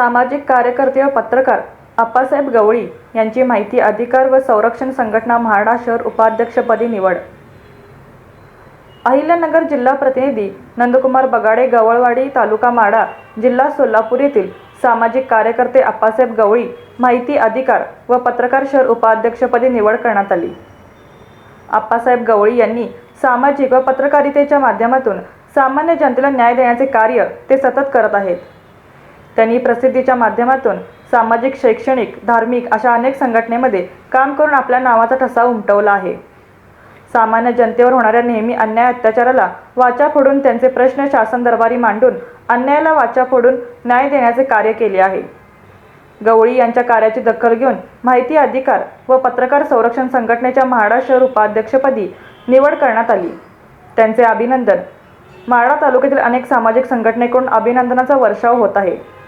सामाजिक कार्यकर्ते व पत्रकार आप्पासाहेब गवळी यांची माहिती अधिकार व संरक्षण संघटना म्हाडा शहर उपाध्यक्षपदी निवड. अहिल्यानगर जिल्हा प्रतिनिधी नंदकुमार बगाडे गवळवाडी तालुका माडा जिल्हा सोलापूर येथील सामाजिक कार्यकर्ते आप्पासाहेब गवळी माहिती अधिकार व पत्रकार शहर उपाध्यक्षपदी निवड करण्यात आली. आप्पासाहेब गवळी यांनी सामाजिक व पत्रकारितेच्या माध्यमातून सामान्य जनतेला न्याय देण्याचे कार्य ते सतत करत आहेत. त्यांनी प्रसिद्धीच्या माध्यमातून सामाजिक शैक्षणिक धार्मिक अशा अनेक संघटनेमध्ये काम करून आपल्या नावाचा ठसा उमटवला आहे. सामान्य जनतेवर होणाऱ्या नेहमी अन्याय अत्याचाराला वाचा फोडून त्यांचे प्रश्न शासन दरबारी मांडून अन्यायाला वाचा फोडून न्याय देण्याचे कार्य केले आहे. गवळी यांच्या कार्याची दखल घेऊन माहिती अधिकार व पत्रकार संरक्षण संघटनेच्या महाराष्ट्र शहर उपाध्यक्षपदी निवड करण्यात आली. त्यांचे अभिनंदन. माळा तालुक्यातील अनेक सामाजिक संघटनेकडून अभिनंदनाचा वर्षाव होत आहे.